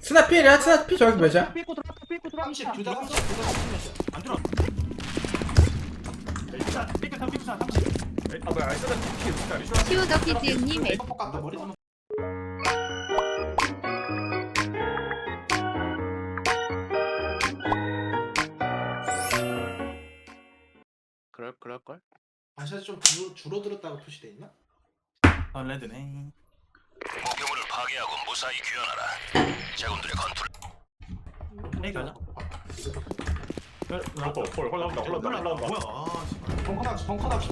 스나 필이야? 스나 필 저기 몇이야? 삐고 들어왔다 삐고 들어왔다. 30 둘다 30 둘다 30안 들어 삐끗 삐끗 30 30 아 뭐야 아이스다 피 진짜 리쇼 키우더피즈님 뻑뻑 간다 머리 좀 그럴 그럴 걸? 반샷이 좀 줄, 줄어들었다고 표시돼 있나? 아 레드네 파괴하고 무사히 귀환하라. 제군들의 컨트롤. 에이 가자 홀, 홀, 홀 나온다, 홀 나온다, 홀 나온다. 뭐야 아 씨발 벙커 납치 벙커 납치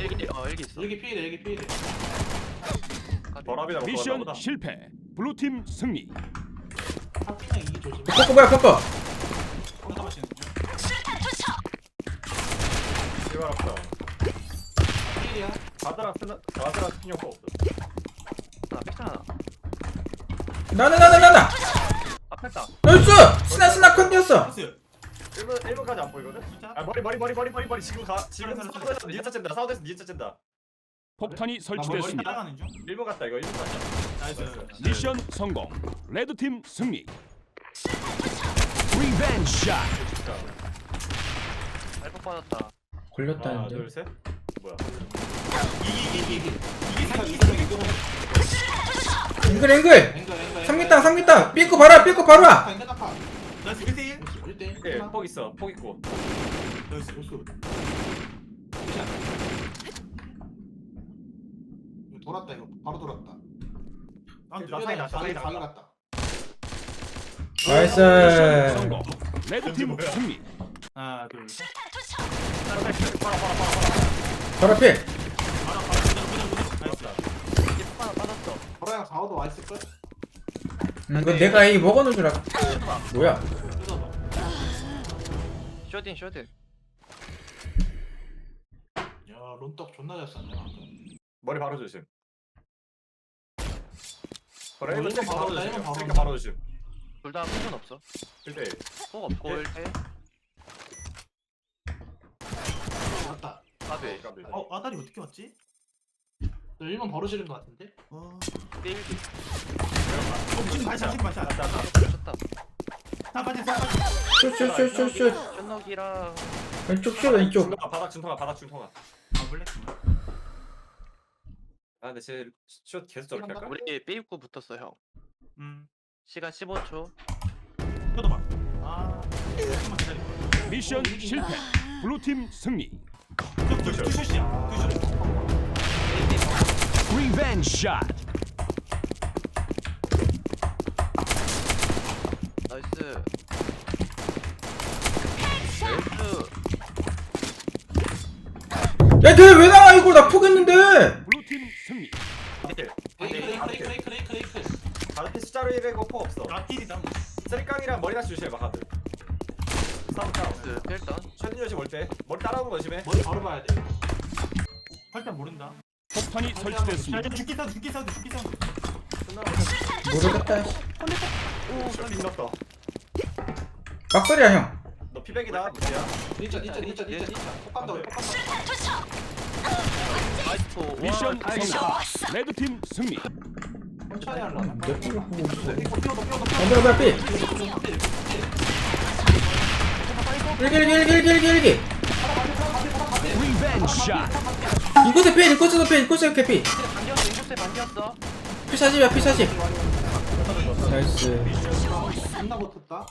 일기 어 일기 있어. 일기 피해 일기 피해 버랍이라고 미션 보다 실패. 블루팀 승리. 하피랑 이기 조심 포커 뭐야 포커 벙커 마시는 중 씨발 없어. 필 바드라 쓰나, 바드라 신경 거 없어. 아 뺐잖아. 나나 나 나 나나 아 뺐다. 나이스 스나 스나 컨디였어 나이스 1분, 1분까지 안 보이거든? 진짜? 아 머리 머리 머리 머리 머리 머리 지금 가 지금 사우드에서 니은자 쨘다 사우드에서 니은자 쨘다 폭탄이 머리 설치됐습니다. 따라가는 중 1분 갔다 이거 1분 갔다 나이스 미션 성공. 레드팀 승리. 리벤지 샷. 알파 빠졌다. 하나 걸렸다는데 둘 셋 뭐야 이거 이거 이거 앵글 앵글. 삼기땅 삼기땅 삐꾸 봐라 삐꾸 봐라. 나이스 1대1 1대1 예폭 있어. 폭 있고. 나이스 돌았다 이거. 바로 돌았다. 나 사이 나 사이 나 갔다. 나이스. 성공. 레드팀 승리. 하나 둘셋. 빨아 빨아 빨아 빨아 바로 필 바로 바로 그대로 그대로 그대로 나이스 이게 폭 하나 빠졌어. 바로랑 4호도 와있을걸? 음, 이거 내가 이 먹어놓은 줄 알아 뭐야 쇼딘 쇼딘. 야 론떡 존나 잘 방금 머리 바로 조심 그래 어, 1분 일본 바로 바로 조심 일본 바로 조심 둘다 폭은 없어. 1대1 폭 없고 예. 1대. 맞다 까비. 어 아다리 어떻게 왔지? 너 1번 바로 지른 거 같은데? 어 일기. 어, 지금 다시 지금 다시 쳤다. 다 빠지 슛슛슛슛슛 쫀넉이랑 왼쪽 슛 왼쪽 중통아 바닥 중통아 바닥 중통아 아 블랙 아 근데 쟤슛 계속 저렇게 할까? 우리 입구 붙었어 형. 음 시간 15초. 뜯어봐 아 잠깐만 기다려 미션 실패. 블루팀 승리. 두 슛이야 두슛 리벤지 샷. 나이스. 나이스. 야쟤왜 나와? 이거 나 포기했는데. 블루팀 승리. 이렇게 레이크 레이크 레이크 레이크 레이크. 레이크. 다른 피 숫자로 1이고 포 없어. 라필이다 쓰리깡이랑 머리 다시 조심해 바카드. 싸움 싸움. 나이스. 필던. 최든 조심 올때. 머리 따라오는 거 조심해. 머리 바로 봐야 돼. 할땐 모른다. 폭탄이 설치됐습니다. 자 죽기 사운드 죽기 사운드 죽기 사운드 모르겠다. 슛 빗났다 막소리야 형 너 피백이다 무지야 니자 니자 니자 니자 니자 폭 간다 우리 폭 간다 나이스. 와, 미션. 성공. 레드팀 승리. 천천히 하려나 내 피를 보고 있어 이거 어 일기 일기 일기 일기 일기 일기 리벤지 샷. 이곳에 필 이곳에도 필 이곳에 개피 반기였어. 인격세 반기였어. 피 40이야 피 40. 나이스 존나 붙었다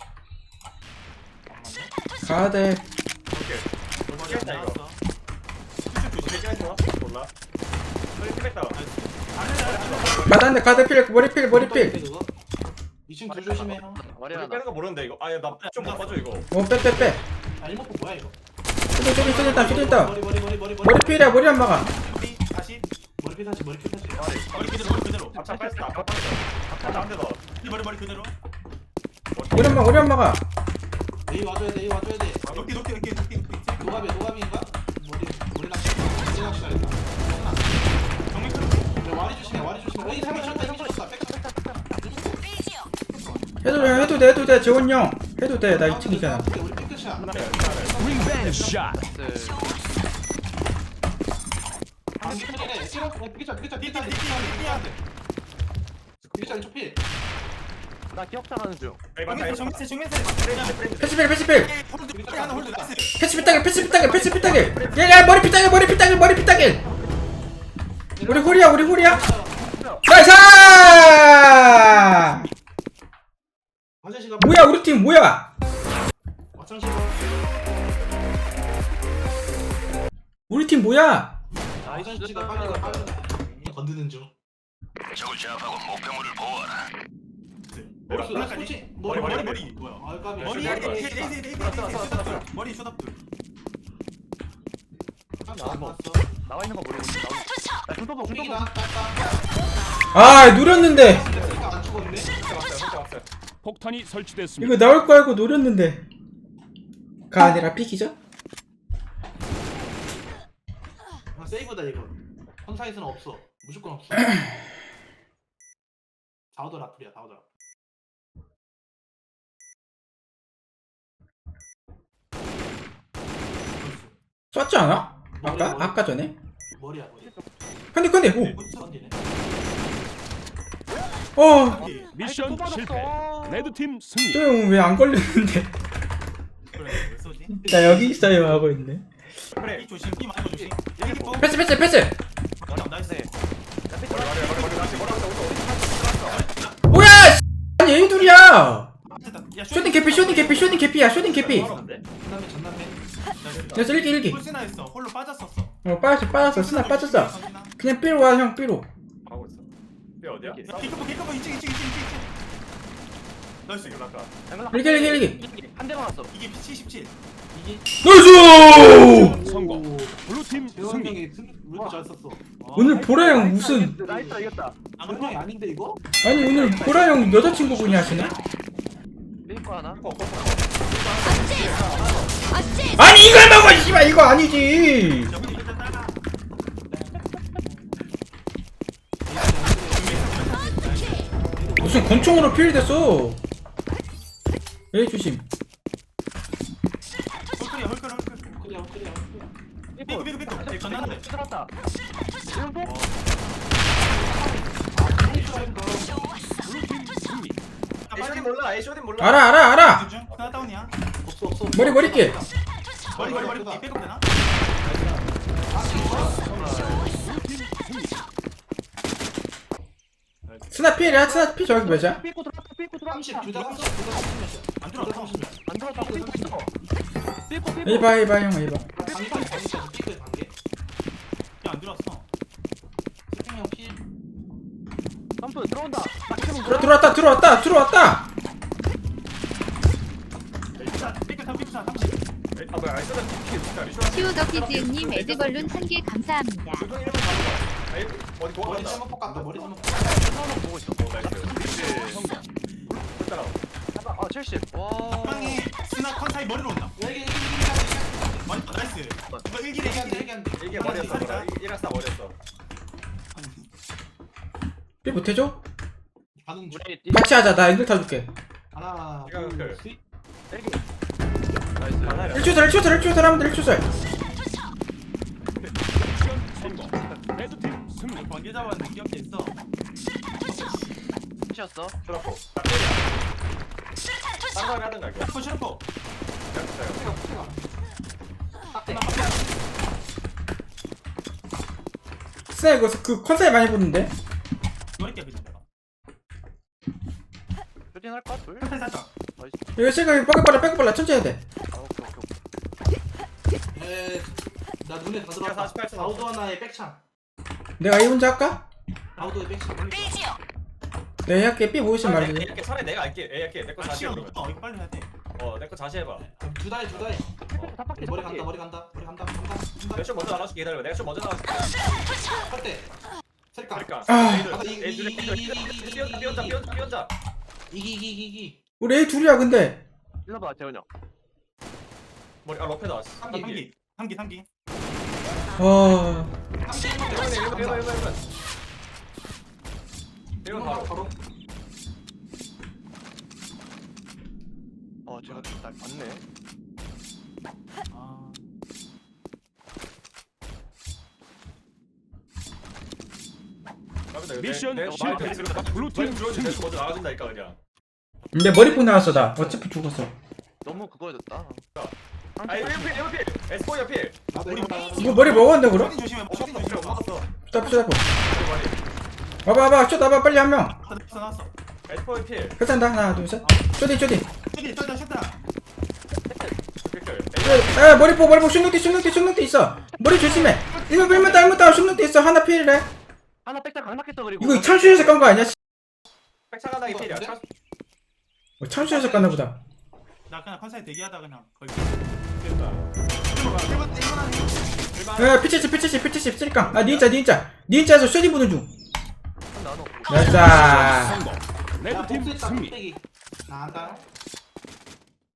가야 돼. 오케이 이거? 몰라 가다한데 가다 필 머리 필 머리 필. 2층 둘 조심해 형. 머리 우리 하나. 빼는 거 모르는데 이거. 아야 나좀 바꿔줘 이거. 어, 빼, 빼, 빼. 아 일목포 뭐야 이거? 저기, 저기, 저기 있다, 저기 있다. 머리 머리 머리 머리 머리. 필이야, 머리 안 막아. 다시 머리 피 다시 머리 피 다시. 머리 그대로 머리 그대로. 앞차 뺐다 앞차 한대 더 머리 머리 그대로. 막아, 머리 A 와줘야 돼 A 와줘야 돼 높게 높게 높게 높게 높게 노갑이 노갑인가? 머리 머리 낚시 머리 낚시 잘했다 정면 야, 와리 조심해 와리 조심해 어이 사람 쳤다 형 쳤다 해도 돼, 해도 돼, 해도 돼. 재원 형. 해도 돼, 나 2층이잖아. 우리 피크샷 리벤지 샷. 나이스. 안 피크네 피크샷 피크샷 피크샷 띠띠 피크샷 띠띠 띠띠 필쪽 필. 나 기억 잘하는 중 정면세 정면세 패스필 홀드 하나 홀드 나이스 패스 피따길 패스 피따길 패스 피따길 야야 머리 피따길 머리 피따길 머리 피따길 우리 홀이야 우리 홀이야 나이스 화장실 가. 뭐야 우리 팀 뭐야 화장실 가. 우리 팀 뭐야 화장실 가 빨리 가 빨리 가. 건드는 중. 적을 제압하고 목표물을 보호하라. 머리 쏘. 하나까지. 솔직히 머리 머리 머리 머리. 머리 뭐야 아 까비. 머리 머리, 머리. 머리 쇼답들 나왔어. 나와 있는 거 모르고 나 삐기 중도복 나왔다. 아 누렸는데 삐가 안 죽었네. 폭탄이 설치됐습니다. 이거 나올 거 알고 노렸는데 가 아니라 픽이죠? 아 세이브다 이거. 헌사이트는 없어. 무조건 없어. 자우더 라플이야 자우더. 쐈지 않아? 아까? 아까 전에? 머리야 머리. 근데 근데 오! 건디네. 어! 미션 실패. 레드팀 승리. 또형왜안 걸렸는데 그래 왜 쏘지? 나 여기 있어요 하고 있네 그래 이 조심 이 많이 조심 여기 뭐 패스 패스 패스! 나이스 네. 머리 머리 머리 머리 머리 뭐야! 씨. 아니 얘 둘이야! 됐다 야 쇼딩 개피 쇼딩 개피 쇼딩 개피야 쇼딩 개피 전남매 전남매. 그래서 일기 일기 홀스나 했어. 홀로 빠졌었어. 어 빠졌어 빠졌어. 스나 빠졌어. 그냥 삐로 와형 삐로. 하고 있어. 삐 어디야? 야 기꺼포 기꺼포 2층 2층 2층 2층 나이스 이거 아까. 일기 일기 일기. 한 대만 왔어. 이게 77 이게. 나이스! 성공. 블루팀 승리. 형이 루트 잘 썼어. 오늘 보라 형 무슨 나이스 이겼다. 안 재원 형이 아닌데 이거? 아니 오늘 보라 형 여자친구 분이 하시네? 삐거 하나 아니 이걸 먹어 씨발 이거 아니지 무슨 권총으로 필됐어 에이 조심 알아 알아 알아 없어 없어. 머리 머리 끼 머리 머리 머리 되나? 스나 필이야 스나 필 저기 몇이야? 삐고 들어왔다 삐고 들어왔다 30 두다 30 두다 30안 두다 들어왔어 30안 들어왔다 삐고 있어 삐고 삐고 에이봐 에이봐 형 에이봐 방금 방금 삐끗 관계. 야안 들어왔어 세팅 형 필. 점프 들어온다 나 캐논 들어, 들어왔다 들어왔다 들어왔다 뭐야 에이쇼딘 피 진짜 리쇼딘 시우더피즈님 에드벌룬 1개 감사합니다. 주둥이 이름을 잡은 거야 에이 어디 머리 도망간다 갔다. 머리 세모폭. 캐논 보고 있어 어 나이스 성공 따라 아 70 와. 빵이 스나 컨사이 머리로 온다. 여기 여기 여기 머리 나이스. 이거 1기 얘기한대 얘기한데 얘기한대. 이게 머리였어 머리였어. 필 못해줘? 반응 중. 우리 같이 하자. 나 앵글 타줄게. 하나 이거 그- 둘 셋. 나이스 하나야 1초설 1초설 1초설 하면 돼 1초설 미션 성공. 레드팀 승리. 번개 잡았는데 기억돼 있어 삐셨어 슈라포 딱 때려 딴 거를 하든가 슈라포 딱대. 스나 이거 그 컨셉 많이 보는데 머리 깨 그냥 내가 쇼딩 할까 둘? 컨사이 살짝 이거 시간 뻐개 빨라 뻐개 빨라 천천히 해야 돼 아 오케이 오케이 에, 나 눈에 다 들어왔다. 48초 아우도 하나에 백창. 내가 이 혼자 할까? 아우도에 백창. 내가 할게 B 보이시면 말해 이렇게 차라리 내가 할게 A 할게 내거 아 그러면 없어 이거 빨리 해야 돼 어내거 자시 해봐 두 다이 두 다이. 머리 간다 머리 간다 머리 간다 간다 간다. 내가 좀 먼저 나가줄게 기다려 내가 좀 먼저 나가줄게 할 때 셀까. 그러니까 아. 둘이 이- 이- 이- 이- 삐얹자 삐얹자 삐얹자 삐얹자 이기 이기 이기 이기. 우리 A 둘이야 근데 일로 봐 재훈이 형 머리 아 러페 나왔어 3기 3기 3기 3기 와 1번 1번 1번 1번 1번 1번 바로 바로. 어 제가 날 봤네 아 미션 내- 내- 실패. 블루팀 승리. 먼저 그냥 근데 머리폭 나왔어 나 어차피 죽었어 너무 그거였다. 아니 1필 1필. S4 옆필. 나도 우리 이거 이거 머리 먹었는데 그럼? 쇼딘 조심해 먹었어 조심해 먹었어. 붙잡아 붙잡아. 와봐 와봐 쇼 나봐 빨리 한명. 하드 나왔어 S4 필. 회산다 하나 둘셋. 쇼디 쇼디 쇼딘 쇼딘 쇼딘 필에 머리폭 머리폭 슛능띠 슛능띠 슛능띠 있어. 머리 조심해. 일문 다일문 다운 슛능띠 있어. 하나 필이래. 하나 백장 강락했어 그리고. 이거 창수에서 깐 거 아니야? 씨. 백창 하나 이 필이야? 창- 어, 창수에서 깠나 보다. 나 그냥 컨사이 대기하다 그냥. 거 의에 피치시 피치시 피치시 쓰리깡 아 니인자 니인자 니인자에서 쇼디 보는 중. 나이스. 야 레드팀 복수했다 승리. 나갈까요?